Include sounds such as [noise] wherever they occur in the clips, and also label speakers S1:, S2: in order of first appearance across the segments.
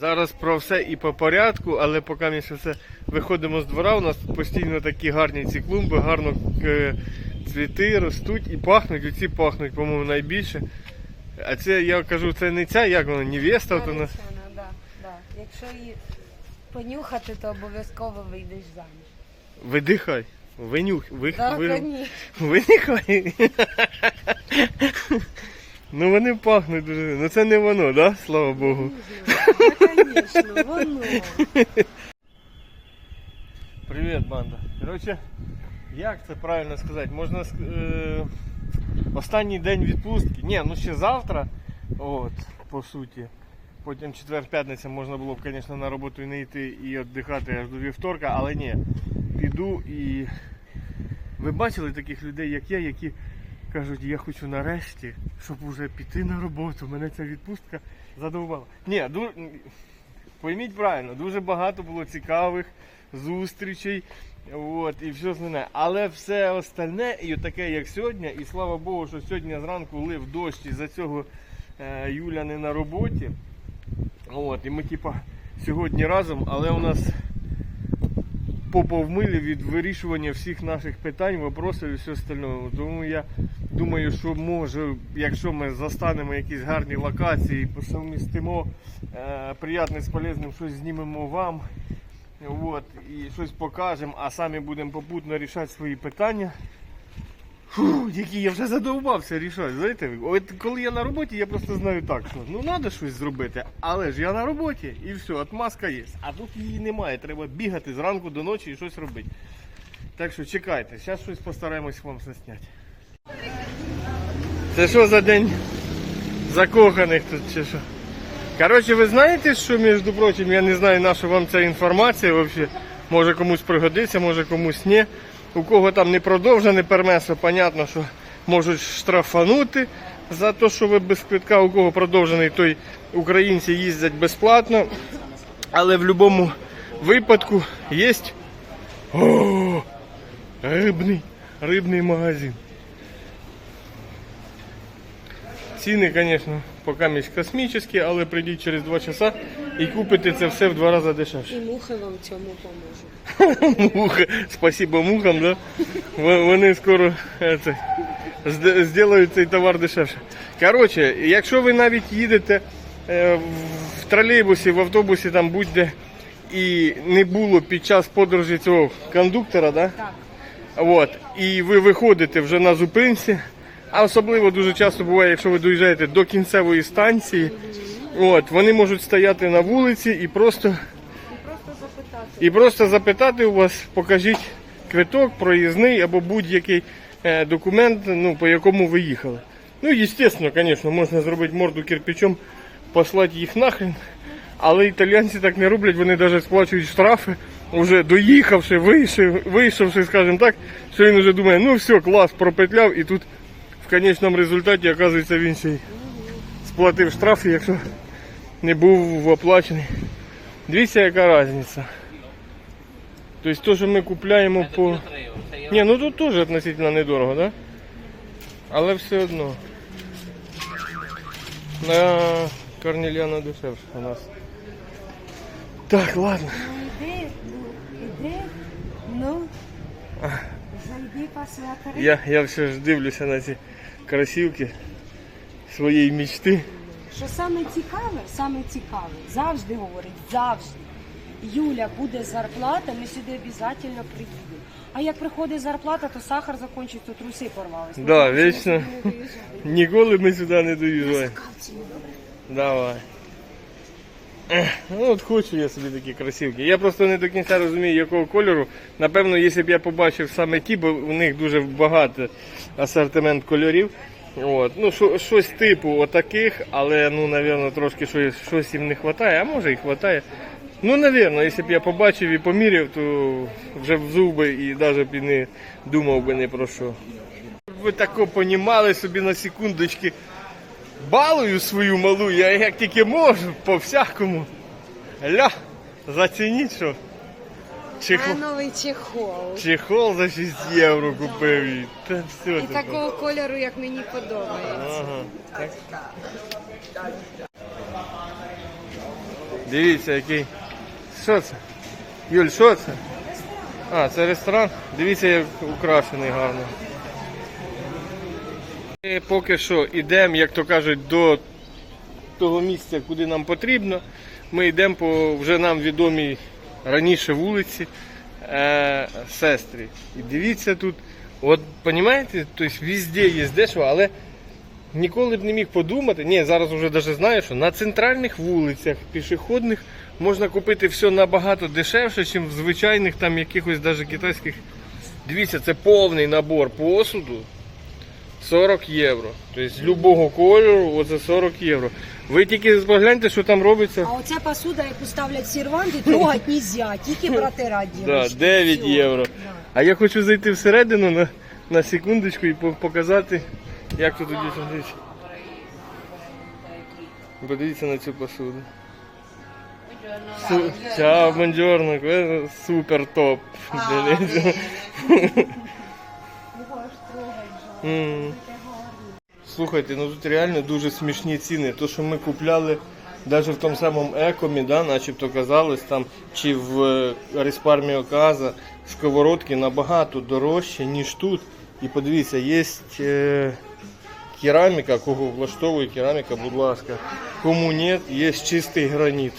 S1: Зараз про все і по порядку, але поки ми ще все виходимо з двора, у нас тут постійно такі гарні ці клумби, гарно е, цвіти ростуть і пахнуть. Оці пахнуть, по-моєму, найбільше. А це я кажу, це не ця, як вона, невеста, от нас.
S2: Да, да. Якщо її понюхати, то обов'язково вийдеш заміж.
S1: Видихай. Винюх, вих,
S2: Так,
S1: ви, винюхай. Ну вони пахнуть дуже. Ну це не воно, да? Слава Богу.
S2: Воно.
S1: Привіт, банда. Коротше, як це правильно сказати? Можна е, останній день відпустки. Ні, ну ще завтра, от, по суті. Потім четвер-п'ятниця можна було б, звісно, на роботу і не йти і віддихати аж до вівторка, але ні. Піду і. Ви бачили таких людей, як я, які кажуть, я хочу нарешті, щоб уже піти на роботу. Мене ця відпустка задовбала. Ні, ду... пойміть правильно, дуже багато було цікавих зустрічей. От, і все остальне. Але все остальне, і таке, як сьогодні, і слава Богу, що сьогодні зранку лив дощ, і за цього е, Юля не на роботі. От, і ми, типа, сьогодні разом, але у нас попа в від вирішування всіх наших питань, вопросів і все остального. Тому я думаю, що може, якщо ми застанемо якісь гарні локації, посовмістимо е, приятне з полезним, щось знімемо вам. От, і щось покажемо, а самі будемо попутно рішати свої питання. Фу, які я вже задовбався рішати. Знаєте, от коли я на роботі, я просто знаю так, що ну треба щось зробити, але ж я на роботі і все, отмазка є. А тут її немає, треба бігати зранку до ночі і щось робити. Так що чекайте, зараз щось постараємось вам засняти. Це що за день закоханих тут чи що? Коротше, ви знаєте, що, між прочим, я не знаю, на що вам ця інформація взагалі. Може комусь пригодиться, може комусь ні. У кого там не продовжене пермесло, понятно, що можуть штрафанути за те, що ви без квитка, у кого продовжений, той українці їздять безплатно. Але в будь-якому випадку є О, рибний, рибний магазин. Ціни, звісно, поки космічні, але прийдіть через 2 часа і купите це все в два рази дешевше.
S2: І мухи вам в цьому поможуть. [laughs]
S1: Муха, спасибо мухам, да? Вони скоро е, це, зроблять цей товар дешевше. Коротше, якщо ви навіть їдете е, в тролейбусі, в автобусі, там будь-де, і не було під час подорожі цього кондуктора, да?
S2: Так.
S1: От, і ви виходите вже на зупинці, а особливо дуже часто буває, якщо ви доїжджаєте до кінцевої станції, от, вони можуть стояти на вулиці і просто
S2: І просто запитати.
S1: у вас, покажіть квиток, проїзний або будь-який е, документ, ну, по якому ви їхали. Ну, звісно, звісно, можна зробити морду кирпичом, послати їх нахрен. Але італійці так не роблять, вони навіть сплачують штрафи, вже доїхавши, вийшовши, скажімо так, що він вже думає, ну все, клас, пропетляв, і тут в кінечному результаті, оказується, він ще й сплатив штраф, якщо не був оплачений. Дивіться, яка різниця. Тобто то, що ми купляємо по. Ні, ну тут теж относительно недорого, да? Але все одно. На Корнельяна дешевше у нас. Так, ладно.
S2: Ну іди, ну, іди, ну. Зайди посмотри.
S1: Я, я все ж дивлюся на ці красивки своєї мечти.
S2: Що саме цікаве, саме цікаве, завжди говорить, завжди. Юля, буде зарплата, ми сюди обов'язково приїдемо. А як приходить зарплата, то сахар закінчиться, труси порвались.
S1: Да, вічно. Ніколи ми сюди не доїжджаємо. Давай. Ну от хочу я собі такі красивки. Я просто не до кінця розумію, якого кольору. Напевно, якщо б я побачив саме ті, бо у них дуже багато асортимент кольорів. От. Ну, щось типу отаких, але ну, напевно, трошки щось, щось їм не вистачає, а може і вистачає. Ну, напевно, якщо б я побачив і поміряв, то вже в зуби і навіть б не думав би не про що. Ви тако понімали собі на секундочки балую свою малу, я як тільки можу, по всякому. Ля, зацініть, що чехол,
S2: А новий чехол.
S1: чехол за 6 євро купив. І, та все
S2: І
S1: таке.
S2: такого кольору, як мені подобається.
S1: Ага. Так. Дивіться, який. Що це? Юль, що це? А, це ресторан. Дивіться, як украшений гарно. Ми поки що йдемо, як то кажуть, до того місця, куди нам потрібно. Ми йдемо по вже нам відомій раніше вулиці е, сестрі. І дивіться тут, от розумієте, тобто везде є дешево, але ніколи б не міг подумати. Ні, зараз вже навіть знаю, що на центральних вулицях пішохідних можна купити все набагато дешевше, ніж в звичайних там якихось навіть китайських. Дивіться, це повний набор посуду. 40 євро. Тобто з будь-якого кольору оце 40 євро. Ви тільки погляньте, що там робиться.
S2: А оця посуда, яку ставлять серванти, трогать нельзя, тільки протирати
S1: Да, 9
S2: Всьо.
S1: євро. А я хочу зайти всередину на, на секундочку і показати, як тут дійсно дивіться. Подивіться на цю посуду. Чао, бонджорно, е, супер топ. М. Слухайте, ну тут реально дуже смішні ціни. То, що ми купляли навіть в тому самому екомі, да, начебто казалось, там, чи в е, Респармі Оказа, сковородки набагато дорожче, ніж тут. І подивіться, є е, кераміка, кого влаштовує кераміка, будь ласка. Кому ні, є чистий граніт.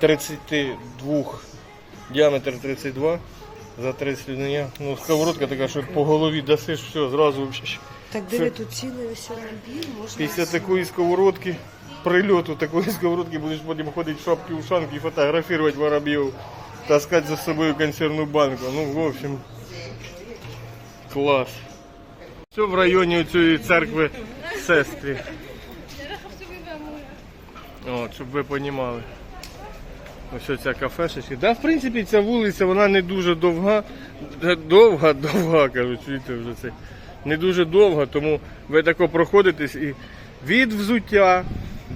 S1: 32, діаметр 32 за 30 людиня. Ну, сковородка така, що по голові дасиш, все, зразу взагалі.
S2: Так диви, тут цілий ось можна...
S1: Після такої сковородки, прильоту такої сковородки будеш потім ходити в шапки ушанки і фотографувати воробів, таскати за собою консервну банку. Ну, в общем, клас. Все в районі цієї церкви сестрі. От, щоб ви розуміли. Ось ця кафешечка. Да, в принципі, ця вулиця вона не дуже довга. Е, Довга, [laughs] довга, кажуть, чуєте вже це. Не дуже довга, тому ви тако проходитесь і від взуття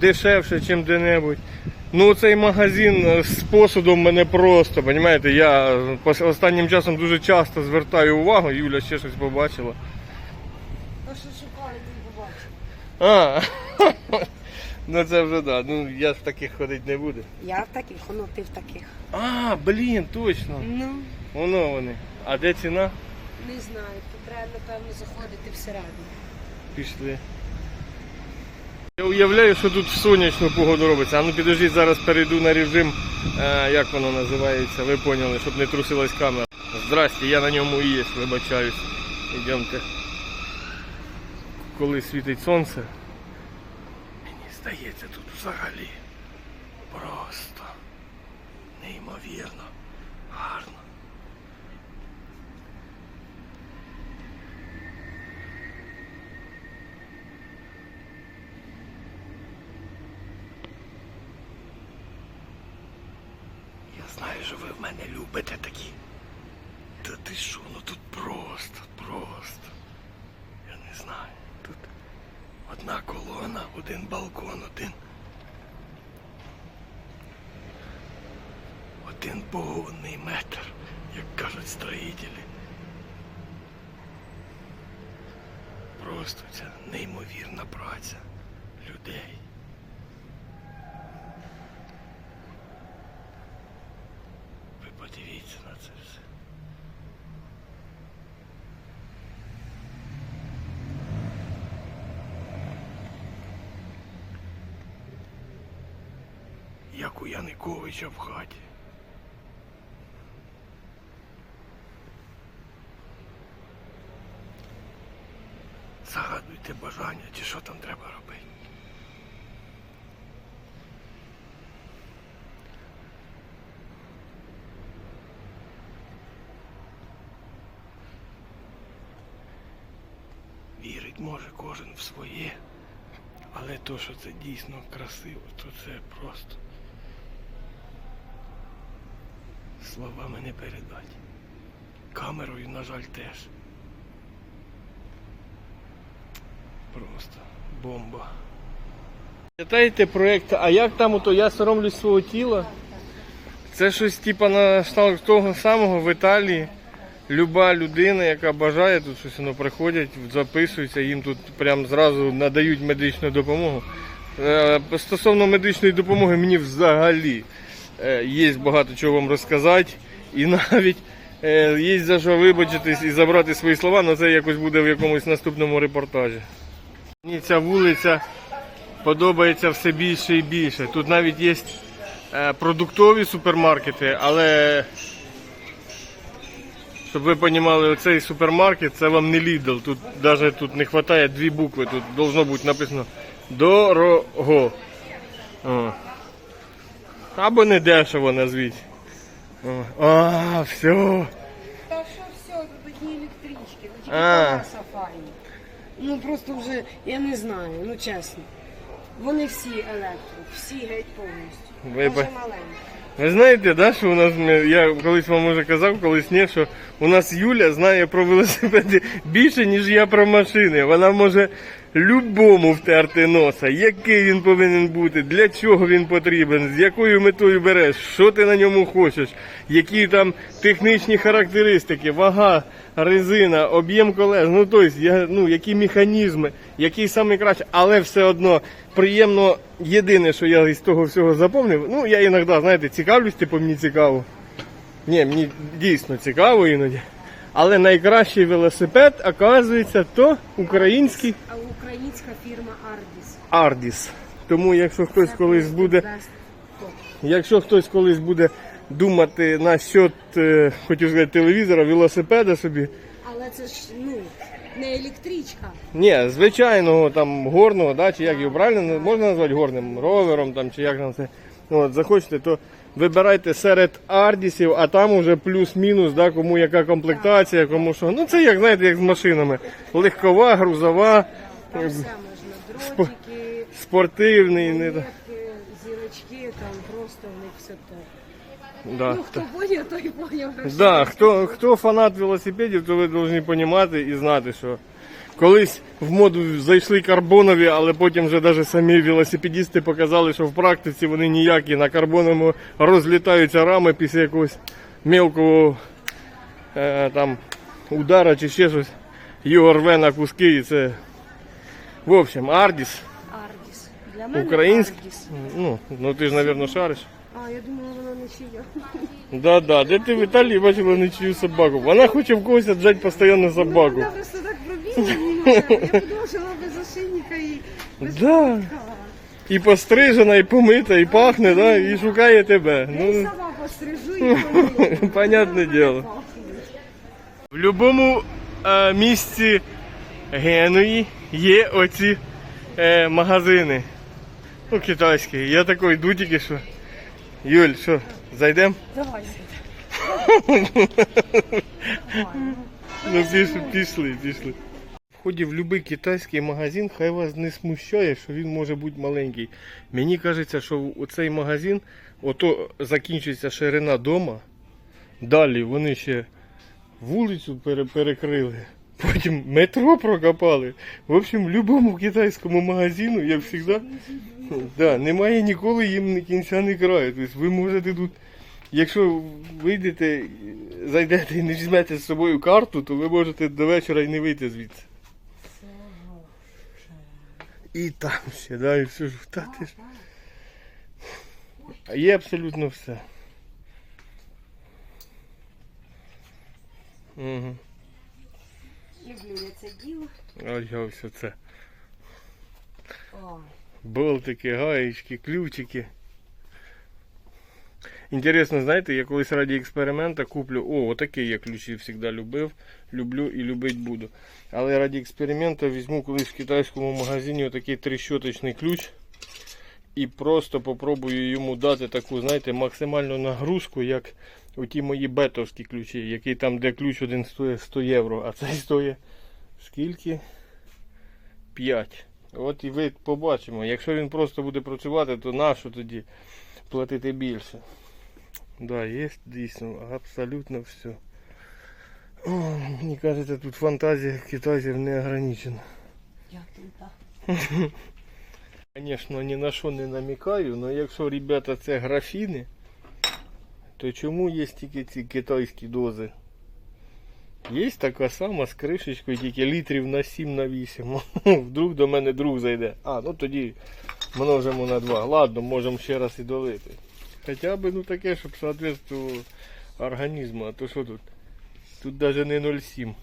S1: дешевше, ніж де-небудь. Ну, цей магазин е, з посудом мене просто, розумієте, я останнім часом дуже часто звертаю увагу, Юля ще щось побачила.
S2: А що шукали, ти побачив?
S1: А, [laughs] ну це вже так. Да. Ну я в таких ходити не буду.
S2: Я в таких, ну ти в таких.
S1: А, блін, точно.
S2: Ну,
S1: Воно вони. А де ціна?
S2: не знаю, то треба, напевно, заходити всередину.
S1: Пішли. Я уявляю, що тут в сонячну погоду робиться. А ну підождіть, зараз перейду на режим, е, як воно називається, ви поняли, щоб не трусилась камера. Здрасте, я на ньому і є, вибачаюсь. Йдемте. Коли світить сонце, здається, тут взагалі просто неймовірно гарно. Я знаю, що ви в мене любите такі. Та ти що, ну тут просто, просто. Я не знаю. Тут одна колона, один балкон, один. Один погодний метр, як кажуть строїтелі. Просто ця неймовірна праця людей. Ви подивіться на це все. Як у Януковича в хаті. Загадуйте бажання, чи що там треба робити. Вірить може кожен в своє, але то, що це дійсно красиво, то це просто словами не передати. Камерою, на жаль, теж. Просто бомба. Пам'ятаєте проєкт, а як там ото я соромлюсь свого тіла? Це щось типа на того самого в Італії. Люба людина, яка бажає тут щось воно приходять, записуються, їм тут прям зразу надають медичну допомогу. Е, Стосовно медичної допомоги, мені взагалі є багато чого вам розказати. І навіть е, є за що вибачитись і забрати свої слова, але це якось буде в якомусь наступному репортажі. Мені ця вулиця подобається все більше і більше. Тут навіть є е, продуктові супермаркети, але щоб ви розуміли, оцей супермаркет це вам не Lidl. Тут навіть тут не вистачає дві букви. Тут должно бути написано дорого. О. Або не дешево назвіть. О. А, все.
S2: Та що все, тут одні електрички, ну тільки
S1: А.
S2: колеса файні. Ну просто вже, я не знаю, ну чесно. Вони всі електро, всі геть повністю.
S1: Ви
S2: Може
S1: ба-
S2: маленькі.
S1: Ви знаєте, да, що у нас ми- я колись вам уже казав, колись ні, що у нас Юля знає про велосипеди більше, ніж я про машини. Вона може любому втерти носа, який він повинен бути, для чого він потрібен, з якою метою береш, що ти на ньому хочеш, які там технічні характеристики, вага, резина, об'єм колес, ну тобто, ну, які механізми, який саме краще, але все одно приємно. Єдине, що я із того всього запомнив, ну я іноді, знаєте, цікавлюсь, типу мені цікаво. Ні, мені дійсно цікаво іноді. Але найкращий велосипед, оказується, то український
S2: А українська фірма Ардіс.
S1: Ардіс. Тому якщо хтось колись буде, якщо хтось колись буде думати насчет, е, хотів сказати, телевізора, велосипеда собі,
S2: Але це ж ну не електричка.
S1: ні, звичайного там горного, да, чи як його правильно можна назвати горним, ровером там, чи як там це. Ну, От, захочете, то вибирайте серед ардісів, а там уже плюс-мінус, да, кому яка комплектація, кому що. Ну це як знаєте, як з машинами. Легкова, грузова,
S2: Там все можна. Дротики,
S1: спортивний. Не...
S2: зірочки, там просто в них все те.
S1: Да.
S2: Ну хто поняв, той поняв.
S1: Да, хто, хто фанат велосипедів, то ви повинні розуміти і знати, що колись в моду зайшли карбонові, але потім вже навіть самі велосипедісти показали, що в практиці вони ніякі на карбоновому розлітаються рами після якогось мелкого е, там удара чи ще щось. Його рве на куски і це. В общем, Ардіс,
S2: Ардіс. Для мене
S1: український.
S2: Ардіс.
S1: Ну, ну ти ж, мабуть, шариш.
S2: А, я думала, вона не чия.
S1: Да, да, де ти в Італії бачила нічию собаку? Вона хоче в когось віджати постійно собаку.
S2: Вона просто так пробігла. Я подумала, без ошейника і без
S1: Да.
S2: повідка.
S1: І пострижена, і помита, і пахне, да, і шукає тебе.
S2: Я і
S1: Ну,
S2: сама пострижу і помию. [laughs]
S1: Понятне діло. в будь-якому е, місці Генуї є оці е, магазини. Ну, китайські. Я такий йду тільки що. Юль, що, зайдемо? [laughs]
S2: Давай.
S1: Ну, пішли, пішли, пішли. В ході в будь-який китайський магазин, хай вас не смущає, що він може бути маленький. Мені кажеться, що у цей магазин, ото закінчується ширина дома. Далі вони ще вулицю пере- перекрили, потім метро прокопали. В общем, в будь-якому китайському магазину, як завжди, да, немає ніколи їм ні кінця, ні краю. Тобто ви можете тут, якщо вийдете, зайдете і не візьмете з собою карту, то ви можете до вечора і не вийти звідси. І там сідаю да, і все ж. Та ти ж. А Є абсолютно все. Угу.
S2: Люблю я це діло.
S1: Ось я все це.
S2: О,
S1: Болтики, гаєчки, ключики. Інтересно, знаєте, я колись раді експеримента куплю. О, отакий я ключі завжди любив. Люблю і любить буду. Але раді експерименту візьму колись в китайському магазині отакий трещоточний ключ. І просто попробую йому дати таку, знаєте, максимальну нагрузку, як оті мої бетовські ключі, який там, де ключ один стоїть 100 євро, а цей стоїть скільки? 5. От і ви побачимо. Якщо він просто буде працювати, то нащо тоді платити більше? Да, є дійсно абсолютно все. О, мені кажеться, тут фантазія китайців не ограничена.
S2: як тут так. [laughs]
S1: Звісно, ні на що не намікаю, але якщо ребята це графіни, то чому є тільки ці китайські дози? Є така сама з кришечкою, тільки літрів на 7 на 8. [laughs] Вдруг до мене друг зайде. А, ну тоді множимо на 2. Ладно, можемо ще раз і долити. Хоча б ну таке, щоб соответствувало організму. А то що тут? Тут навіть не 0,7.